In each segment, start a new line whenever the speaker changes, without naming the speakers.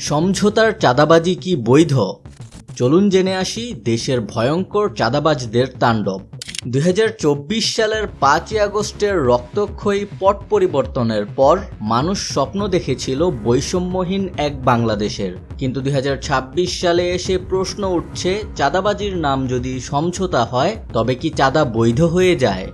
সমঝোতার চাঁদাবাজি কি বৈধ? চলুন জেনে আসি দেশের ভয়ঙ্কর চাঁদাবাজদের তাণ্ডব। দুই হাজার চব্বিশ সালের পাঁচই আগস্টের রক্তক্ষয়ী পট পরিবর্তনের পর মানুষ স্বপ্ন দেখেছিল বৈষম্যহীন এক বাংলাদেশের। কিন্তু দুই হাজার ছাব্বিশ সালে এসে প্রশ্ন উঠছে, চাঁদাবাজির নাম যদি সমঝোতা হয়, তবে কি চাঁদা বৈধ হয়ে যায়?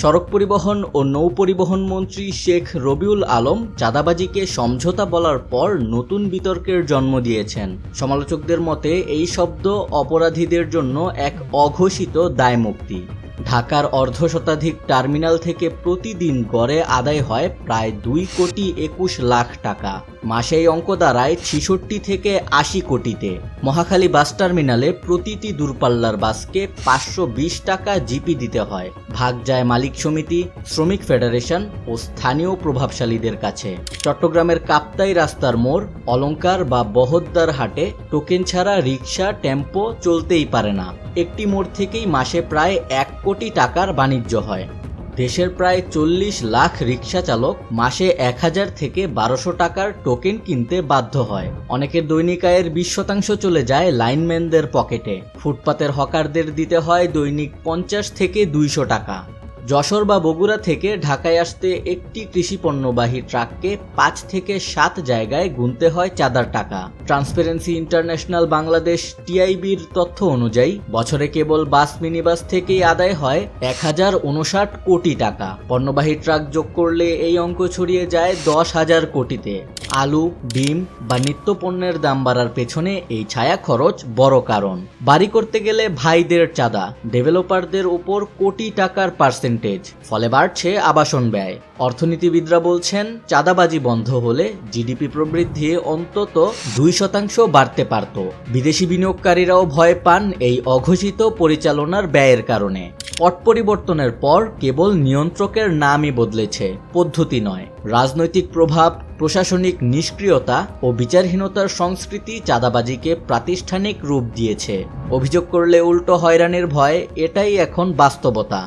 সড়ক পরিবহন ও নৌ পরিবহন মন্ত্রী শেখ রবিউল আলম চাঁদাবাজিকে সমঝোতা বলার পর নতুন বিতর্কের জন্ম দিয়েছেন। সমালোচকদের মতে, এই শব্দ অপরাধীদের জন্য এক অঘোষিত দায়মুক্তি। ঢাকার অর্ধশতাধিক টার্মিনাল থেকে প্রতিদিন গড়ে আদায় হয় প্রায় দুই কোটি একুশ লাখ টাকা। মাসে এই অঙ্ক দাঁড়ায় ছিষট্টি থেকে আশি কোটিতে। মহাখালী বাস টার্মিনালে প্রতিটি দূরপাল্লার বাসকে পাঁচশো বিশ টাকা জিপি দিতে হয়। ভাগ যায় মালিক সমিতি, শ্রমিক ফেডারেশন ও স্থানীয় প্রভাবশালীদের কাছে। চট্টগ্রামের কাপ্তাই রাস্তার মোড় অলংকার বা বহদ্দার হাটে টোকেন ছাড়া রিক্সা, টেম্পো চলতেই পারে না। একটি মোড় থেকেই মাসে প্রায় এক কোটি টাকার বাণিজ্য হয়। দেশের প্রায় চল্লিশ লাখ রিক্সা চালক মাসে এক হাজার থেকে বারোশো টাকার টোকেন কিনতে বাধ্য হয়। অনেকের দৈনিক আয়ের বিশ শতাংশ চলে যায় লাইনম্যানদের পকেটে। ফুটপাতের হকারদের দিতে হয় দৈনিক পঞ্চাশ থেকে দুইশো টাকা। যশোর বা বগুড়া থেকে ঢাকায় আসতে একটি কৃষি পণ্যবাহী ট্রাককে পাঁচ থেকে সাত জায়গায় গুনতে হয় চাঁদার টাকা। ট্রান্সপারেন্সি ইন্টারন্যাশনাল বাংলাদেশ টিআইবির তথ্য অনুযায়ী, বছরে কেবল বাস, মিনিবাস থেকেই আদায় হয় এক হাজার উনষাট কোটি টাকা। পণ্যবাহী ট্রাক যোগ করলে এই অঙ্ক ছড়িয়ে যায় দশ হাজার কোটিতে। আলু, ডিম বা নিত্য পণ্যের দাম বাড়ার পেছনে এই ছায়া খরচ বড় কারণ। বাড়ি করতে গেলে ভাইদের চাঁদা, ডেভেলপারদের উপর কোটি টাকার পার্সেন্টেজ, ফলে বাড়ছে আবাসন ব্যয়। অর্থনীতিবিদরা বলছেন, চাঁদাবাজি বন্ধ হলে জিডিপি প্রবৃদ্ধি অন্তত দুই শতাংশ বাড়তে পারত। বিদেশি বিনিয়োগকারীরাও ভয় পান এই অঘোষিত পরিচালনার ব্যয়ের কারণে। পট পরিবর্তনের পর কেবল নিয়ন্ত্রকের নামই বদলেছে। পদ্ধতি নয়। রাজনৈতিক প্রভাব, প্রশাসনিক নিষ্ক্রিয়তা ও বিচারহীনতার সংস্কৃতি চাঁদাবাজিকে প্রাতিষ্ঠানিক রূপ দিয়েছে। অভিযোগ করলে উল্টো হয়রানির ভয়, এটাই এখন বাস্তবতা।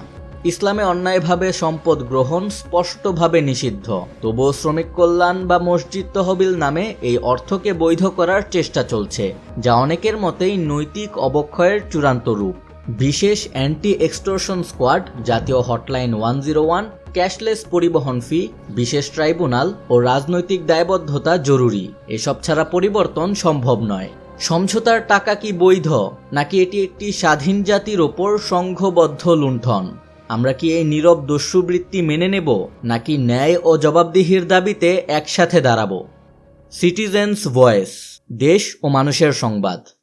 ইসলামে অন্যায়ভাবে সম্পদ গ্রহণ স্পষ্টভাবে নিষিদ্ধ। তবুও শ্রমিক কল্যাণ বা মসজিদ তহবিল নামে এই অর্থকে বৈধ করার চেষ্টা চলছে, যা অনেকের মতেই নৈতিক অবক্ষয়ের চূড়ান্ত রূপ। বিশেষ অ্যান্টি এক্সটোরশন স্কোয়াড জাতীয় hotline one zero one cashless পরিবহন ফি বিশেষ ট্রাইব্যুনাল ও রাজনৈতিক দায়বদ্ধতা জরুরি। এসব ছাড়া পরিবর্তন সম্ভব নয়। সমঝোতার টাকা কি বৈধ? নাকি এটি একটি স্বাধীন জাতির ওপর সংঘবদ্ধ লুণ্ঠন? আমরা কি এই নীরব দস্যুবৃত্তি মেনে নেব? নাকি ন্যায় ও জবাবদিহির দাবিতে একসাথে দাঁড়াবো? সিটিজেন্স ভয়েস দেশ ও মানুষের সংবাদ।